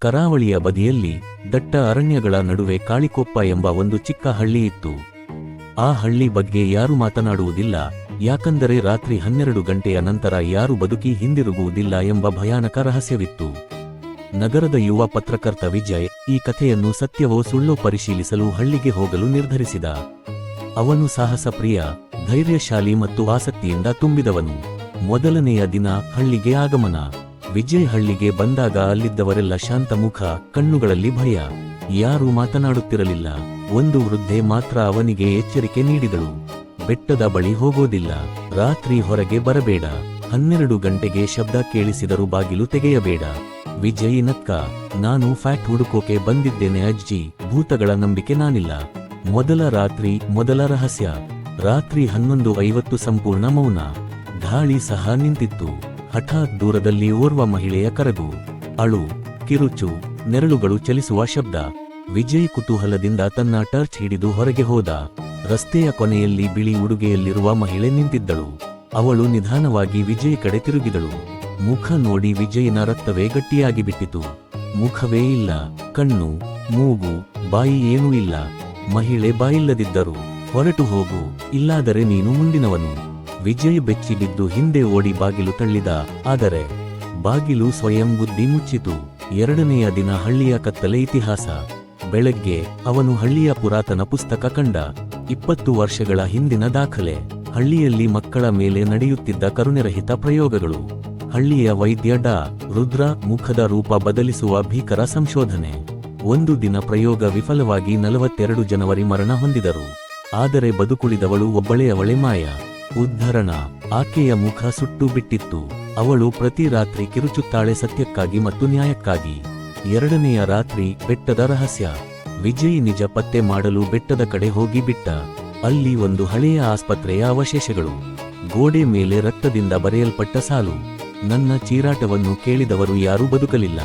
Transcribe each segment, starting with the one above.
ಕರಾವಳಿಯ ಬದಿಯಲ್ಲಿ ದಟ್ಟ ಅರಣ್ಯಗಳ ನಡುವೆ ಕಾಳಿಕೊಪ್ಪ ಎಂಬ ಒಂದು ಚಿಕ್ಕ ಹಳ್ಳಿ ಇತ್ತು. ಆ ಹಳ್ಳಿ ಬಗ್ಗೆ ಯಾರು ಮಾತನಾಡುವುದಿಲ್ಲ, ಯಾಕಂದರೆ ರಾತ್ರಿ ಹನ್ನೆರಡು ಗಂಟೆಯ ನಂತರ ಯಾರು ಬದುಕಿ ಹಿಂದಿರುಗುವುದಿಲ್ಲ ಎಂಬ ಭಯಾನಕ ರಹಸ್ಯವಿತ್ತು. ನಗರದ ಯುವ ಪತ್ರಕರ್ತ ವಿಜಯ್ ಈ ಕಥೆಯನ್ನು ಸತ್ಯವೋ ಸುಳ್ಳೋ ಪರಿಶೀಲಿಸಲು ಹಳ್ಳಿಗೆ ಹೋಗಲು ನಿರ್ಧರಿಸಿದ. ಅವನು ಸಾಹಸ ಪ್ರಿಯ, ಧೈರ್ಯಶಾಲಿ ಮತ್ತು ಆಸಕ್ತಿಯಿಂದ ತುಂಬಿದವನು. ಮೊದಲನೆಯ ದಿನ ಹಳ್ಳಿಗೆ ಆಗಮನ. ವಿಜಯ್ ಹಳ್ಳಿಗೆ ಬಂದಾಗ ಅಲ್ಲಿದ್ದವರೆಲ್ಲ ಶಾಂತ ಮುಖ, ಕಣ್ಣುಗಳಲ್ಲಿ ಭಯ. ಯಾರೂ ಮಾತನಾಡುತ್ತಿರಲಿಲ್ಲ. ಒಂದು ವೃದ್ಧೆ ಮಾತ್ರ ಅವನಿಗೆ ಎಚ್ಚರಿಕೆ ನೀಡಿದಳು. ಬೆಟ್ಟದ ಬಳಿ ಹೋಗೋದಿಲ್ಲ. ರಾತ್ರಿ ಹೊರಗೆ ಬರಬೇಡ. ಹನ್ನೆರಡು ಗಂಟೆಗೆ ಶಬ್ದ ಕೇಳಿಸಿದರೂ ಬಾಗಿಲು ತೆಗೆಯಬೇಡ. ವಿಜಯ್ ನಕ್ಕ, ನಾನು ಫ್ಯಾಟ್ ಹುಡುಕೋಕೆ ಬಂದಿದ್ದೇನೆ ಅಜ್ಜಿ, ಭೂತಗಳ ನಂಬಿಕೆ ನಾನಿಲ್ಲ. ಮೊದಲ ರಾತ್ರಿ, ಮೊದಲ ರಹಸ್ಯ. ರಾತ್ರಿ ಹನ್ನೊಂದು ಐವತ್ತು ಸಂಪೂರ್ಣ ಮೌನ. ಗಾಳಿ ಸಹ ನಿಂತಿತ್ತು. ಹಠಾತ್ ದೂರದಲ್ಲಿ ಓರ್ವ ಮಹಿಳೆಯ ಕರಗು. ಅಳು, ಕಿರುಚು, ನೆರಳುಗಳು ಚಲಿಸುವ ಶಬ್ದ. ವಿಜಯ್ ಕುತೂಹಲದಿಂದ ತನ್ನ ಟರ್ಚ್ ಹಿಡಿದು ಹೊರಗೆ ಹೋದ. ರಸ್ತೆಯ ಕೊನೆಯಲ್ಲಿ ಬಿಳಿ ಉಡುಗೆಯಲ್ಲಿರುವ ಮಹಿಳೆ ನಿಂತಿದ್ದಳು. ಅವಳು ನಿಧಾನವಾಗಿ ವಿಜಯ್ ಕಡೆ ತಿರುಗಿದಳು. ಮುಖ ನೋಡಿ ವಿಜಯನ ರಕ್ತವೇ ಗಟ್ಟಿಯಾಗಿ ಬಿಟ್ಟಿತು ಮುಖವೇ ಇಲ್ಲ, ಕಣ್ಣು, ಮೂಗು, ಬಾಯಿ ಏನೂ ಇಲ್ಲ. ಮಹಿಳೆ ಬಾಯಿಲ್ಲದಿದ್ದರು, ಹೊರಟು ಹೋಗು, ಇಲ್ಲಾದರೆ ನೀನು ಮುಂದಿನವನು ವಿಜಯ್ ಬೆಚ್ಚಿ ಬಿದ್ದು ಹಿಂದೆ ಓಡಿ ಬಾಗಿಲು ತಳ್ಳಿದ. ಆದರೆ ಬಾಗಿಲು ಸ್ವಯಂ ಬುದ್ಧಿ ಮುಚ್ಚಿತು. ಎರಡನೆಯ ದಿನ ಹಳ್ಳಿಯ ಕತ್ತಲೆ ಇತಿಹಾಸ. ಬೆಳಗ್ಗೆ ಅವನು ಹಳ್ಳಿಯ ಪುರಾತನ ಪುಸ್ತಕ ಕಂಡ. ಇಪ್ಪತ್ತು ವರ್ಷಗಳ ಹಿಂದಿನ ದಾಖಲೆ. ಹಳ್ಳಿಯಲ್ಲಿ ಮಕ್ಕಳ ಮೇಲೆ ನಡೆಯುತ್ತಿದ್ದ ಕರುಣೆರಹಿತ ಪ್ರಯೋಗಗಳು. ಹಳ್ಳಿಯ ವೈದ್ಯ ಡಾ. ರುದ್ರ ಮುಖದ ರೂಪ ಬದಲಿಸುವ ಭೀಕರ ಸಂಶೋಧನೆ. ಒಂದು ದಿನ ಪ್ರಯೋಗ ವಿಫಲವಾಗಿ ನಲವತ್ತೆರಡು ಜನವರಿ ಮರಣ ಹೊಂದಿದರು. ಆದರೆ ಬದುಕುಳಿದವಳು ಒಬ್ಬಳೆಯವಳೆ ಮಾಯ. ಉದ್ಧರಣ. ಆಕೆಯ ಮುಖ ಸುಟ್ಟು ಬಿಟ್ಟಿತ್ತು. ಅವಳು ಪ್ರತಿ ರಾತ್ರಿ ಕಿರುಚುತ್ತಾಳೆ ಸತ್ಯಕ್ಕಾಗಿ ಮತ್ತು ನ್ಯಾಯಕ್ಕಾಗಿ. ಎರಡನೆಯ ರಾತ್ರಿ ಬೆಟ್ಟದ ರಹಸ್ಯ. ವಿಜಯ್ ನಿಜ ಪತ್ತೆ ಮಾಡಲು ಬೆಟ್ಟದ ಕಡೆ ಹೋಗಿ ಬಿಟ್ಟ. ಅಲ್ಲಿ ಒಂದು ಹಳೆಯ ಆಸ್ಪತ್ರೆಯ ಅವಶೇಷಗಳು. ಗೋಡೆ ಮೇಲೆ ರಕ್ತದಿಂದ ಬರೆಯಲ್ಪಟ್ಟ ಸಾಲು. ನನ್ನ ಚೀರಾಟವನ್ನು ಕೇಳಿದವರು ಯಾರೂ ಬದುಕಲಿಲ್ಲ.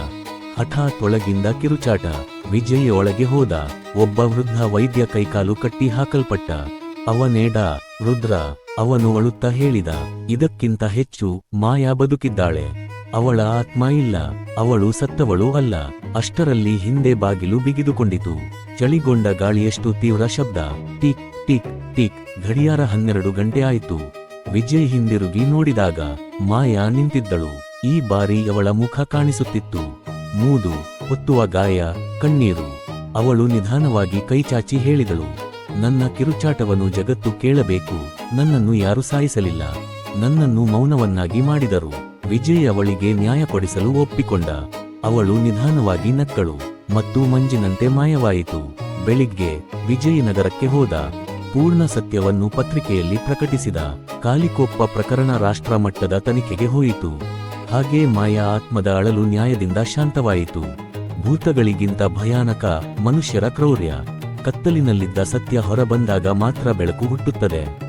ಹಠಾತ್ ಒಳಗಿಂದ ಕಿರುಚಾಟ. ವಿಜಯ್ ಒಳಗೆ ಹೋದ. ಒಬ್ಬ ವೃದ್ಧ ವೈದ್ಯ ಕೈಕಾಲು ಕಟ್ಟಿ ಹಾಕಲ್ಪಟ್ಟ. ಅವನೇಡ ರುದ್ರ. ಅವನು ಅಳುತ್ತ ಹೇಳಿದ, ಇದಕ್ಕಿಂತ ಹೆಚ್ಚು ಮಾಯಾ ಬದುಕಿದ್ದಾಳೆ. ಅವಳ ಆತ್ಮ ಇಲ್ಲ, ಅವಳು ಸತ್ತವಳು ಅಲ್ಲ. ಅಷ್ಟರಲ್ಲಿ ಹಿಂದೆ ಬಾಗಿಲು ಬಿಗಿದುಕೊಂಡಿತು. ಚಳಿಗೊಂಡ ಗಾಳಿಯಷ್ಟು ತೀವ್ರ ಶಬ್ದ. ಟಿಕ್ ಟಿಕ್ ಟಿಕ್, ಗಡಿಯಾರ ಹನ್ನೆರಡು ಗಂಟೆ ಆಯಿತು. ವಿಜಯ್ ಹಿಂದಿರುಗಿ ನೋಡಿದಾಗ ಮಾಯಾ ನಿಂತಿದ್ದಳು. ಈ ಬಾರಿ ಅವಳ ಮುಖ ಕಾಣಿಸುತ್ತಿತ್ತು. ಮೂದು ಹೊತ್ತುವ ಗಾಯ, ಕಣ್ಣೀರು. ಅವಳು ನಿಧಾನವಾಗಿ ಕೈಚಾಚಿ ಹೇಳಿದಳು. ನನ್ನ ಕಿರುಚಾಟವನ್ನು ಜಗತ್ತು ಕೇಳಬೇಕು, ನನ್ನನ್ನು ಯಾರು ಸಾಯಿಸಲಿಲ್ಲ. ನನ್ನನ್ನು ಮೌನವನ್ನಾಗಿ ಮಾಡಿದರು. ವಿಜಯ್ ಅವಳಿಗೆ ನ್ಯಾಯ ಕೊಡಿಸಲು ಒಪ್ಪಿಕೊಂಡ. ಅವಳು ನಿಧಾನವಾಗಿ ನಕ್ಕಳು ಮತ್ತು ಮಂಜಿನಂತೆ ಮಾಯವಾಯಿತು. ಬೆಳಿಗ್ಗೆ ವಿಜಯ್ ನಗರಕ್ಕೆ ಹೋದ. ಪೂರ್ಣ ಸತ್ಯವನ್ನು ಪತ್ರಿಕೆಯಲ್ಲಿ ಪ್ರಕಟಿಸಿದ. ಕಾಲಿಕೊಪ್ಪ ಪ್ರಕರಣ ರಾಷ್ಟ್ರ ಮಟ್ಟದ ತನಿಖೆಗೆ ಹೋಯಿತು. ಹಾಗೆ ಮಾಯಾ ಆತ್ಮದ ಅಳಲು ನ್ಯಾಯದಿಂದ ಶಾಂತವಾಯಿತು. ಭೂತಗಳಿಗಿಂತ ಭಯಾನಕ ಮನುಷ್ಯರ ಕ್ರೌರ್ಯ. ಕತ್ತಲಿನಲ್ಲಿದ್ದ ಸತ್ಯ ಹೊರಬಂದಾಗ ಮಾತ್ರ ಬೆಳಕು ಹುಟ್ಟುತ್ತದೆ.